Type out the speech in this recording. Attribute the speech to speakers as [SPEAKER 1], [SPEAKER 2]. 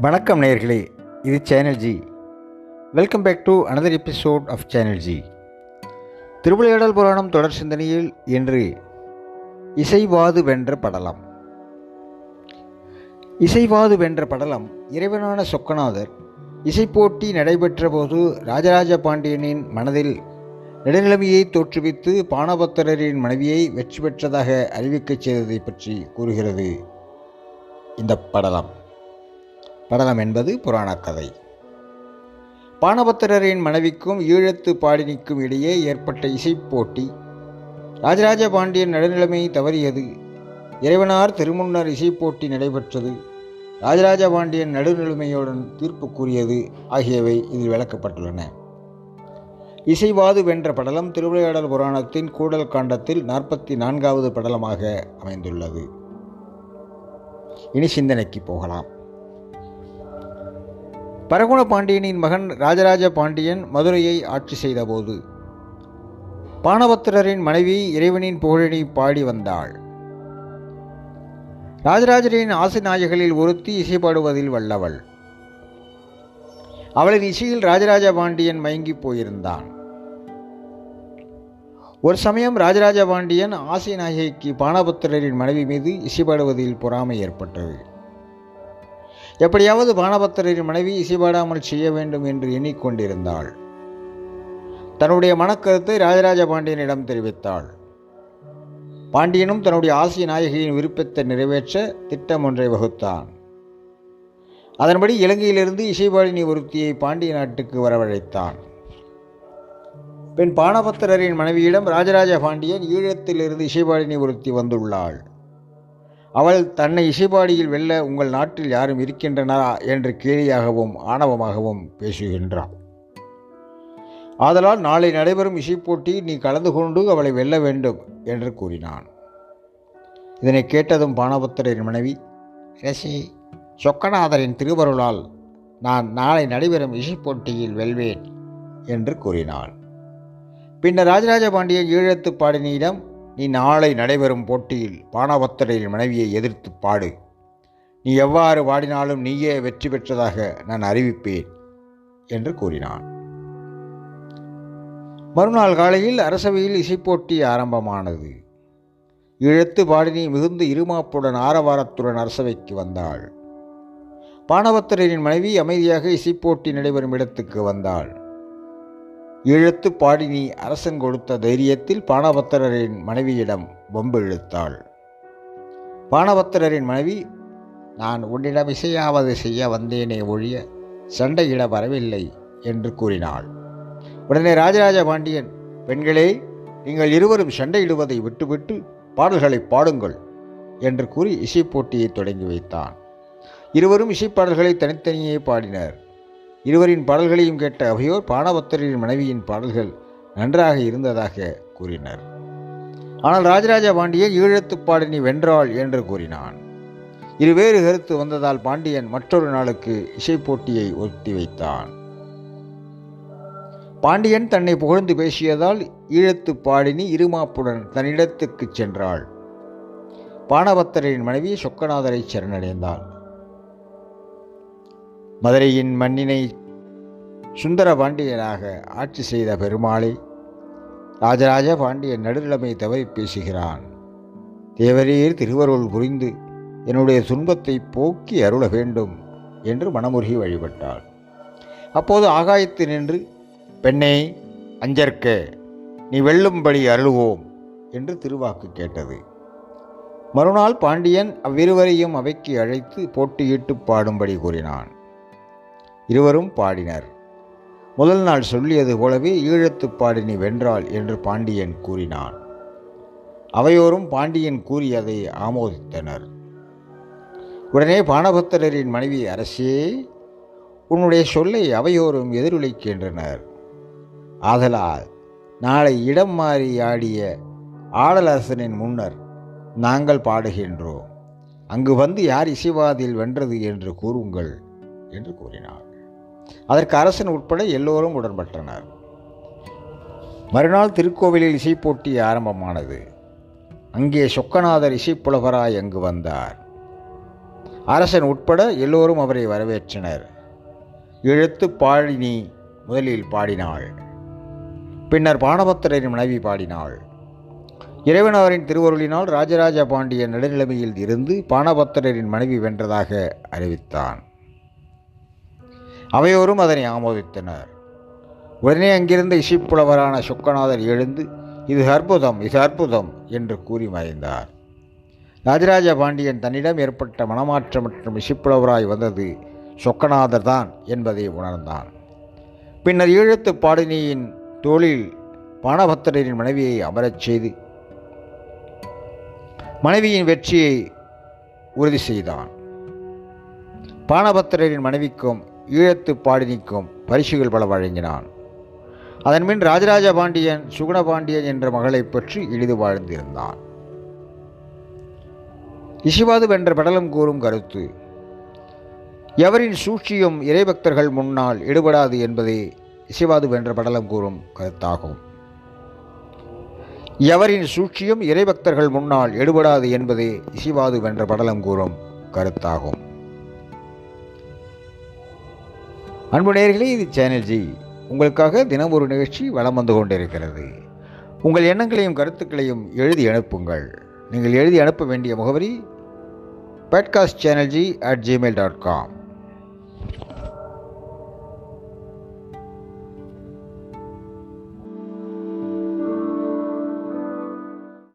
[SPEAKER 1] வணக்கம் நேயர்களே இது channel G welcome back to another episode of channel G Thiruvilaiyadal Puranam தொடர் சிந்தனையில் இன்று இசைவாது வென்ற படலம். இசைவாது வென்ற படலம் இறைவனான சொக்கநாதர் இசைப்போட்டி நடைபெற்ற போது ராஜராஜ பாண்டியனின் மனதில் நெடுநிலைமையை தோற்றுவித்து பானபத்திரரின் மனைவியை வெற்றி பெற்றதாக அறிவிக்கச் செய்ததை பற்றி கூறுகிறது இந்த படலம். படலம் என்பது புராணக் கதை பானபத்திரரின் மனைவிக்கும் ஈழத்து பாடினிக்கும் இடையே ஏற்பட்ட இசைப்போட்டி ராஜராஜ பாண்டியன் நடுநிலைமை தவறியது. இறைவனார் திருமுன்னர் இசைப்போட்டி நடைபெற்றது ராஜராஜ பாண்டியன் நடுநிலைமையுடன் தீர்ப்பு கூறியது ஆகியவை இதில் விளக்கப்பட்டுள்ளன. இசைவாது வென்ற படலம் திருவிளையாடல் புராணத்தின் கூடல் காண்டத்தில் நாற்பத்தி நான்காவது படலமாக அமைந்துள்ளது. இனி சிந்தனைக்கு போகலாம். பரகுண பாண்டியனின் மகன் ராஜராஜ பாண்டியன் மதுரையை ஆட்சி செய்தபோது பானபத்திரரின் மனைவி இறைவனின் புகழினை பாடி வந்தாள். ராஜராஜரின் ஆசிநாயகளில் ஒருத்தி இசைப்பாடுவதில் வல்லவள். அவளின் இசையில் ராஜராஜ பாண்டியன் மயங்கி போயிருந்தான். ஒரு சமயம் ராஜராஜ பாண்டியன் ஆசிநாயகிக்கு பானபத்திரரின் மனைவி மீது இசைப்பாடுவதில் பொறாமை ஏற்பட்டது. எப்படியாவது பானபத்திரரின் மனைவி இசைபாடாமல் செய்ய வேண்டும் என்று எண்ணிக்கொண்டிருந்தாள். தன்னுடைய மனக்கருத்தை ராஜராஜ பாண்டியனிடம் தெரிவித்தாள். பாண்டியனும் தன்னுடைய ஆசிய நாயகியின் விருப்பத்தை நிறைவேற்ற திட்டம் ஒன்றை வகுத்தான். அதன்படி இலங்கையிலிருந்து இசைபாடினி ஒருத்தியை பாண்டிய நாட்டுக்கு வரவழைத்தான். பின் பானபத்திரரின் மனைவியிடம் ராஜராஜ பாண்டியன் ஈழத்திலிருந்து இசைபாடினி ஒருத்தி வந்துள்ளாள். அவள் தன்னை இசைப்பாடியில் வெல்ல உங்கள் நாட்டில் யாரும் இருக்கின்றனரா என்று கேலியாகவும் ஆணவமாகவும் பேசுகின்றான் ஆதலால் நாளை நடைபெறும் இசைப்போட்டியில் நீ கலந்து கொண்டு அவளை வெல்ல வேண்டும் என்று கூறினான். இதனை கேட்டதும் பானபத்திரரின் மனைவி ரசி சொக்கநாதரின் திருவருளால் நான் நாளை நடைபெறும் இசைப்போட்டியில் வெல்வேன் என்று கூறினாள். பின்னர் ராஜராஜ பாண்டியன் ஈழத்து பாடினியிடம் நீ நாளை நடைபெறும் போட்டியில் பானபத்திரரின் மனைவியை எதிர்த்து பாடு. நீ எவ்வாறு பாடினாலும் நீயே வெற்றி பெற்றதாக நான் அறிவிப்பேன் என்று கூறினான். மறுநாள் காலையில் அரசவையில் இசைப்போட்டி ஆரம்பமானது. இழுத்து பாடினி மிகுந்த இருமாப்புடன் ஆரவாரத்துடன் அரசவைக்கு வந்தாள். பானபத்திரரின் மனைவி அமைதியாக இசைப்போட்டி நடைபெறும் இடத்துக்கு வந்தாள். இழுத்து பாடினி அரசன் கொடுத்த தைரியத்தில் பானபத்திரரின் மனைவியிடம் வம்பு இழுத்தாள். பானபத்திரரின் மனைவி நான் உன்னிடம் இசையாவது செய்ய வந்தேனே ஒழிய சண்டையிட வரவில்லை என்று கூறினாள். உடனே ராஜராஜ பாண்டியன் பெண்களே நீங்கள் இருவரும் சண்டையிடுவதை விட்டுவிட்டு பாடல்களை பாடுங்கள் என்று கூறி இசைப்போட்டியை தொடங்கி வைத்தான். இருவரும் இசைப்பாடல்களை தனித்தனியே பாடினர். இருவரின் பாடல்களையும் கேட்ட அவையோர் பாணபத்தரின் மனைவியின் பாடல்கள் நன்றாக இருந்ததாக கூறினர். ஆனால் ராஜராஜ பாண்டியன் ஈழத்து பாடினி வென்றாள் என்று கூறினான். இருவேறு கருத்து வந்ததால் பாண்டியன் மற்றொரு நாளுக்கு இசைப்போட்டியை ஒத்தி வைத்தான். பாண்டியன் தன்னை புகழ்ந்து பேசியதால் ஈழத்து பாடினி இருமாப்புடன் தன்னிடத்துக்குச் சென்றாள். பானபத்தரின் மனைவி சொக்கநாதரை சரணடைந்தாள். மதுரையின் மண்ணினை சுந்தர பாண்டியனாக ஆட்சி செய்த பெருமாளை ராஜராஜ பாண்டியன் நடுநிலைமை தவறி பேசுகிறான். தேவரீர் திருவருள் புரிந்து என்னுடைய துன்பத்தை போக்கி அருள வேண்டும் என்று மனமுருகி வழிபட்டாள். அப்போது ஆகாயத்து நின்று பெண்ணே அஞ்சற்க நீ வெல்லும்படி அருளுவோம் என்று திருவாக்கு கேட்டது. மறுநாள் பாண்டியன் அவ்விருவரையும் அவைக்கு அழைத்து போட்டியிட்டு பாடும்படி கூறினான். இருவரும் பாடினர். முதல் நாள் சொல்லியது போலவே ஈழத்து பாடினி வென்றாள் என்று பாண்டியன் கூறினான். அவையோரும் பாண்டியன் கூறியதை ஆமோதித்தனர். உடனே பானபத்தரின் மனைவி அரசே உன்னுடைய சொல்லை அவையோரும் எதிரொலிக்கின்றனர் ஆதலால் நாளை இடம் மாறி ஆடிய ஆடலரசனின் முன்னர் நாங்கள் பாடுகின்றோம். அங்கு வந்து யார் இசைவாதில் வென்றது என்று கூறுங்கள் என்று கூறினார் அதற்கு அரசன் உட்பட எல்லோரும் உடன்பட்டனர். மறுநாள் திருக்கோவிலில் இசைப்போட்டி ஆரம்பமானது. அங்கே சொக்கநாதர் இசைப்புலவராய் அங்கு வந்தார். அரசன் உட்பட எல்லோரும் அவரை வரவேற்றனர். இழுத்து பாழினி முதலில் பாடினாள். பின்னர் பானபத்திரரின் மனைவி பாடினாள். இறைவன் அவரின் திருவருளினால் ராஜராஜ பாண்டிய நடுநிலைமையில் இருந்து பானபத்திரரின் மனைவி வென்றதாக அறிவித்தான். அவையோரும் அதனை ஆமோதித்தனர். உடனே அங்கிருந்த இசைப்புலவரான சுக்கநாதர் எழுந்து இது அற்புதம் இது அற்புதம் என்று கூறி மறைந்தார். ராஜராஜ பாண்டியன் தன்னிடம் ஏற்பட்ட மனமாற்றம் மற்றும் இசைப்புலவராய் வந்தது சொக்கநாதர் தான் என்பதை உணர்ந்தான். பின்னர் ஈழத்து பாடினியின் தோளில் பானபத்திரரின் மனைவியை அமரச் செய்து மனைவியின் வெற்றியை உறுதி செய்தான். பானபத்திரரின் மனைவிக்கும் ஈழத்து பாடினிக்கும் பரிசுகள் பல வழங்கினான். அதன்பின் ராஜராஜ பாண்டியன் சுகுண பாண்டியன் என்ற மகளைப் பற்றி எளிது வாழ்ந்திருந்தான். இசிவாது வென்ற படலம் கூறும் கருத்து எவரின் சூழ்ச்சியும் இறைபக்தர்கள் முன்னால் எடுபடாது என்பதே இசைவாது வென்ற படலம் கூறும் கருத்தாகும். எவரின் சூழ்ச்சியும் இறைபக்தர்கள் முன்னால் எடுபடாது என்பதே இசைவாது வென்ற படலம் கூறும் கருத்தாகும். அன்பு நேர்களே இது சேனல் ஜி உங்களுக்காக தினம் ஒரு நிகழ்ச்சி வளம் வந்து கொண்டிருக்கிறது. உங்கள் எண்ணங்களையும் கருத்துக்களையும் எழுதி அனுப்புங்கள். நீங்கள் எழுதி அனுப்ப வேண்டிய முகவரி podcast channel G at Gmail dot com